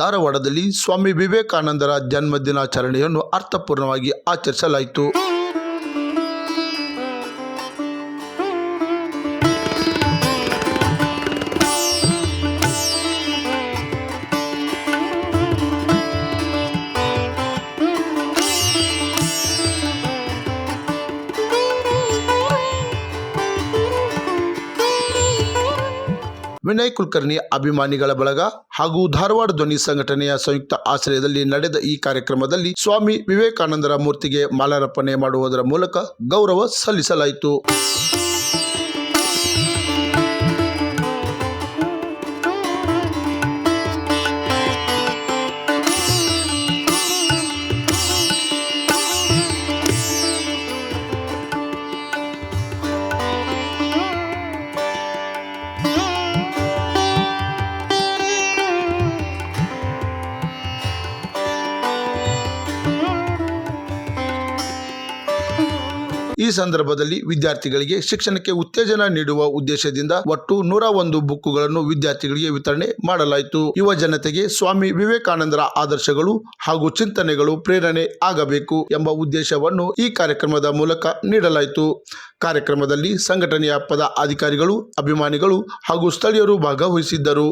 ಧಾರವಾಡದಲ್ಲಿ ಸ್ವಾಮಿ ವಿವೇಕಾನಂದರ ಜನ್ಮ ದಿನಾಚರಣೆಯನ್ನು ಅರ್ಥಪೂರ್ಣವಾಗಿ ಆಚರಿಸಲಾಯಿತು. ವಿನಯ್ ಕುಲಕರ್ಣಿ ಅಭಿಮಾನಿಗಳ ಬಳಗ ಹಾಗೂ ಧಾರವಾಡ ಧ್ವನಿ ಸಂಘಟನೆಯ ಸಂಯುಕ್ತ ಆಶ್ರಯದಲ್ಲಿ ನಡೆದ ಈ ಕಾರ್ಯಕ್ರಮದಲ್ಲಿ ಸ್ವಾಮಿ ವಿವೇಕಾನಂದರ ಮೂರ್ತಿಗೆ ಮಾಲಾರ್ಪಣೆ ಮಾಡುವುದರ ಮೂಲಕ ಗೌರವ ಸಲ್ಲಿಸಲಾಯಿತು. ಈ ಸಂದರ್ಭದಲ್ಲಿ ವಿದ್ಯಾರ್ಥಿಗಳಿಗೆ ಶಿಕ್ಷಣಕ್ಕೆ ಉತ್ತೇಜನ ನೀಡುವ ಉದ್ದೇಶದಿಂದ ಒಟ್ಟು ನೂರ ಒಂದು ಬುಕ್ಕುಗಳನ್ನು ವಿದ್ಯಾರ್ಥಿಗಳಿಗೆ ವಿತರಣೆ ಮಾಡಲಾಯಿತು. ಯುವ ಜನತೆಗೆ ಸ್ವಾಮಿ ವಿವೇಕಾನಂದರ ಆದರ್ಶಗಳು ಹಾಗೂ ಚಿಂತನೆಗಳು ಪ್ರೇರಣೆ ಆಗಬೇಕು ಎಂಬ ಉದ್ದೇಶವನ್ನು ಈ ಕಾರ್ಯಕ್ರಮದ ಮೂಲಕ ನೀಡಲಾಯಿತು. ಕಾರ್ಯಕ್ರಮದಲ್ಲಿ ಸಂಘಟನೆಯ ಪದ ಅಧಿಕಾರಿಗಳು ಅಭಿಮಾನಿಗಳು ಹಾಗೂ ಸ್ಥಳೀಯರು ಭಾಗವಹಿಸಿದ್ದರು.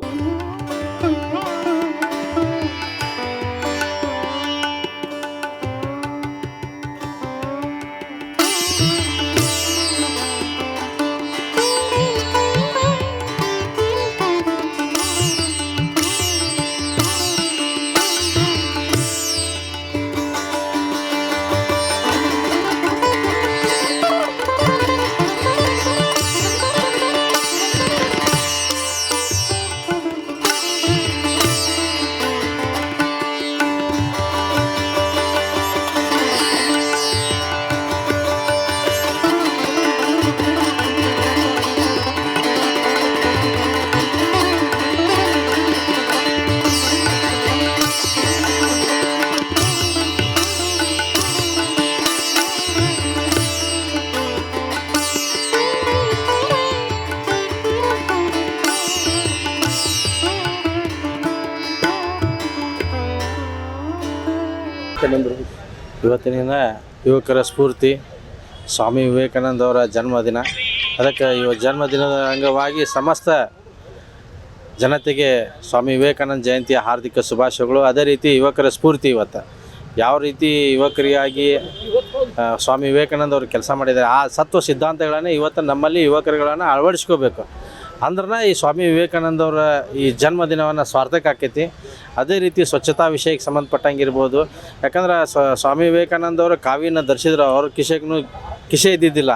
ಇವತ್ತಿನಿಂದ ಯುವಕರ ಸ್ಫೂರ್ತಿ, ಸ್ವಾಮಿ ವಿವೇಕಾನಂದ ಅವರ ಜನ್ಮದಿನ. ಅದಕ್ಕೆ ಇವ ಜನ್ಮದಿನದ ಅಂಗವಾಗಿ ಸಮಸ್ತ ಜನತೆಗೆ ಸ್ವಾಮಿ ವಿವೇಕಾನಂದ ಜಯಂತಿಯ ಹಾರ್ದಿಕ ಶುಭಾಶಯಗಳು. ಅದೇ ರೀತಿ ಯುವಕರ ಸ್ಫೂರ್ತಿ ಇವತ್ತು. ಯಾವ ರೀತಿ ಯುವಕರಿಗಾಗಿ ಸ್ವಾಮಿ ವಿವೇಕಾನಂದ ಅವರು ಕೆಲಸ ಮಾಡಿದ್ದಾರೆ, ಆ ಸತ್ವ ಸಿದ್ಧಾಂತಗಳನ್ನು ಇವತ್ತು ನಮ್ಮಲ್ಲಿ ಯುವಕರುಗಳನ್ನು ಅಳವಡಿಸ್ಕೋಬೇಕು. ಅಂದ್ರೆ ಈ ಸ್ವಾಮಿ ವಿವೇಕಾನಂದ ಅವರ ಈ ಜನ್ಮದಿನವನ್ನು ಸ್ವಾರ್ಥಕ್ಕೆ ಆಕೈತಿ ಅದೇ ರೀತಿ ಸ್ವಚ್ಛತಾ ವಿಷಯಕ್ಕೆ ಸಂಬಂಧಪಟ್ಟಂಗೆ ಇರ್ಬೋದು ಯಾಕಂದ್ರೆ ಸ್ವ- ಸ್ವಾಮಿ ವಿವೇಕಾನಂದ ಅವರು ಕಾವಿನ ಧರಿಸಿದ್ರು ಅವ್ರ ಕಿಶೆಗೂ ಕಿಶೆ ಇದ್ದಿದ್ದಿಲ್ಲ.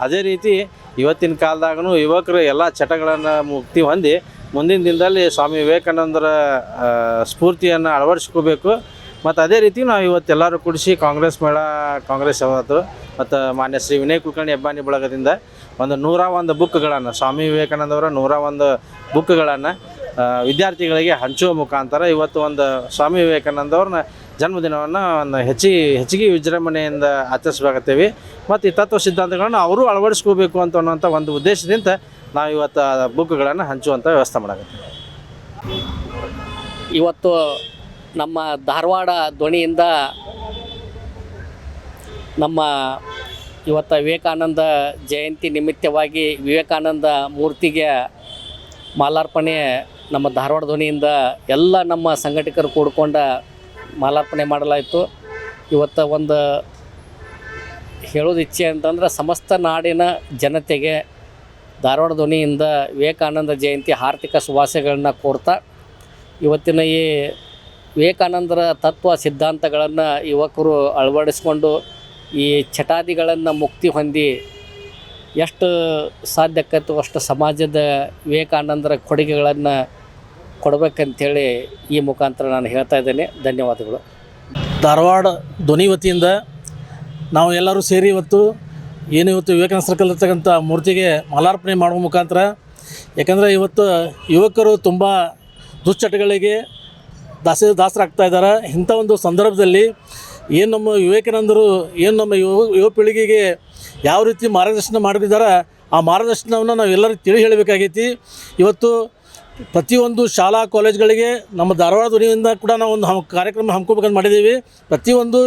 ಅದೇ ರೀತಿ ಇವತ್ತಿನ ಕಾಲದಾಗೂ ಯುವಕರು ಎಲ್ಲ ಚಟಗಳನ್ನು ಮುಕ್ತಿ ಹೊಂದಿ ಮುಂದಿನ ದಿನದಲ್ಲಿ ಸ್ವಾಮಿ ವಿವೇಕಾನಂದರ ಸ್ಫೂರ್ತಿಯನ್ನು ಅಳವಡಿಸ್ಕೋಬೇಕು. ಮತ್ತು ಅದೇ ರೀತಿ ನಾವು ಇವತ್ತು ಎಲ್ಲರೂ ಕೂಡಿಸಿ ಕಾಂಗ್ರೆಸ್ ಮೇಳ, ಕಾಂಗ್ರೆಸ್ ಯಾವತ್ತು ಮತ್ತು ಮಾನ್ಯ ಶ್ರೀ ವಿನಯ್ ಕುಲಕರ್ಣಿ ಹೆಬ್ಬಾನಿ ಬಳಗದಿಂದ ಒಂದು ನೂರ ಒಂದು ಬುಕ್ಗಳನ್ನು, ಸ್ವಾಮಿ ವಿವೇಕಾನಂದವರ ನೂರ ಒಂದು ಬುಕ್ಗಳನ್ನು ವಿದ್ಯಾರ್ಥಿಗಳಿಗೆ ಹಂಚುವ ಮುಖಾಂತರ ಇವತ್ತು ಒಂದು ಸ್ವಾಮಿ ವಿವೇಕಾನಂದವ್ರನ್ನ ಜನ್ಮದಿನವನ್ನು ಒಂದು ಹೆಚ್ಚಿಗೆ ಹೆಚ್ಚಿಗೆ ವಿಜೃಂಭಣೆಯಿಂದ ಆಚರಿಸಬೇಕಾಗ್ತೀವಿ. ಮತ್ತು ಈ ತತ್ವ ಸಿದ್ಧಾಂತಗಳನ್ನು ಅವರು ಅಳವಡಿಸ್ಕೋಬೇಕು ಅಂತ ಅನ್ನೋಂಥ ಒಂದು ಉದ್ದೇಶದಿಂದ ನಾವು ಇವತ್ತು ಬುಕ್ಗಳನ್ನು ಹಂಚುವಂಥ ವ್ಯವಸ್ಥೆ ಮಾಡಾಕತ್ತೀವಿ. ಇವತ್ತು ನಮ್ಮ ಧಾರವಾಡ ಧ್ವನಿಯಿಂದ ನಮ್ಮ ಇವತ್ತು ವಿವೇಕಾನಂದ ಜಯಂತಿ ನಿಮಿತ್ತವಾಗಿ ವಿವೇಕಾನಂದ ಮೂರ್ತಿಗೆ ಮಾಲಾರ್ಪಣೆ ನಮ್ಮ ಧಾರವಾಡ ಧ್ವನಿಯಿಂದ ಎಲ್ಲ ನಮ್ಮ ಸಂಘಟಕರು ಕೂಡ್ಕೊಂಡ ಮಾಲಾರ್ಪಣೆ ಮಾಡಲಾಯಿತು. ಇವತ್ತು ಒಂದು ಹೇಳೋದು ಇಚ್ಛೆ ಅಂತಂದ್ರೆ ಸಮಸ್ತ ನಾಡಿನ ಜನತೆಗೆ ಧಾರವಾಡ ಧ್ವನಿಯಿಂದ ವಿವೇಕಾನಂದ ಜಯಂತಿ ಆರ್ಥಿಕ ಶುಭಾಶಯಗಳನ್ನ ಕೋರ್ತಾ, ಇವತ್ತಿನ ಈ ವಿವೇಕಾನಂದರ ತತ್ವ ಸಿದ್ಧಾಂತಗಳನ್ನು ಯುವಕರು ಅಳವಡಿಸ್ಕೊಂಡು ಈ ಚಟಾದಿಗಳನ್ನು ಮುಕ್ತಿ ಹೊಂದಿ ಎಷ್ಟು ಸಾಧ್ಯಕ್ಕತ್ತು ಅಷ್ಟು ಸಮಾಜದ ವಿವೇಕಾನಂದರ ಕೊಡುಗೆಗಳನ್ನು ಕೊಡಬೇಕಂಥೇಳಿ ಈ ಮುಖಾಂತರ ನಾನು ಹೇಳ್ತಾ ಇದ್ದೇನೆ. ಧನ್ಯವಾದಗಳು. ಧಾರವಾಡ ಧ್ವನಿ ವತಿಯಿಂದ ನಾವು ಎಲ್ಲರೂ ಸೇರಿ ಇವತ್ತು ಏನು ಇವತ್ತು ವಿವೇಕಾನಂದ ಸರ್ಕಲ್ ಇರ್ತಕ್ಕಂಥ ಮೂರ್ತಿಗೆ ಮಾಲಾರ್ಪಣೆ ಮಾಡುವ ಮುಖಾಂತರ, ಯಾಕಂದರೆ ಇವತ್ತು ಯುವಕರು ತುಂಬ ದುಶ್ಚಟಗಳಿಗೆ ದಾಸ ದಾಸರಾಗ್ತಾ ಇದ್ದಾರೆ. ಇಂಥ ಒಂದು ಸಂದರ್ಭದಲ್ಲಿ ಏನು ನಮ್ಮ ವಿವೇಕಾನಂದರು, ಏನು ನಮ್ಮ ಯುವ ಯುವ ಪೀಳಿಗೆಗೆ ಯಾವ ರೀತಿ ಮಾರ್ಗದರ್ಶನ ಮಾಡಿದ್ದಾರೆ, ಆ ಮಾರ್ಗದರ್ಶನವನ್ನು ನಾವು ಎಲ್ಲರೂ ತಿಳಿ ಹೇಳಬೇಕಾಗೈತಿ. ಇವತ್ತು ಪ್ರತಿಯೊಂದು ಶಾಲಾ, ಕಾಲೇಜ್ಗಳಿಗೆ ನಮ್ಮ ಧಾರವಾಡ ಧ್ವನಿಯಿಂದ ಕೂಡ ನಾವು ಒಂದು ಹಮ್ ಕಾರ್ಯಕ್ರಮ ಹಮ್ಕೋಬೇಕಂತ ಮಾಡಿದ್ದೀವಿ. ಪ್ರತಿಯೊಂದು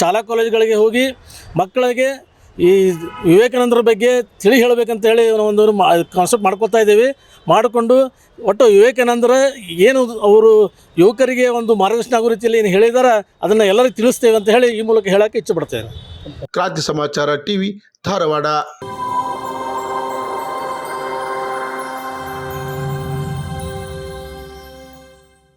ಶಾಲಾ, ಕಾಲೇಜ್ಗಳಿಗೆ ಹೋಗಿ ಮಕ್ಕಳಿಗೆ ಈ ವಿವೇಕಾನಂದರ ಬಗ್ಗೆ ತಿಳಿ ಹೇಳಬೇಕಂತ ಹೇಳಿ ಒಂದು ಕಾನ್ಸೆಪ್ಟ್ ಮಾಡ್ಕೊತಾ ಇದ್ದೀವಿ. ಮಾಡಿಕೊಂಡು ಒಟ್ಟು ವಿವೇಕಾನಂದರ ಏನು ಅವರು ಯುವಕರಿಗೆ ಒಂದು ಮಾರ್ಗದರ್ಶನ ಆಗೋ ರೀತಿಯಲ್ಲಿ ಏನು ಹೇಳಿದಾರ, ಅದನ್ನು ಎಲ್ಲರಿಗೂ ತಿಳಿಸ್ತೇವೆ ಅಂತ ಹೇಳಿ ಈ ಮೂಲಕ ಹೇಳೋಕ್ಕೆ ಇಚ್ಛೆಪಡ್ತೇನೆ ಕ್ರಾಂತಿ ಸಮಾಚಾರ ಟಿವಿ ಧಾರವಾಡ.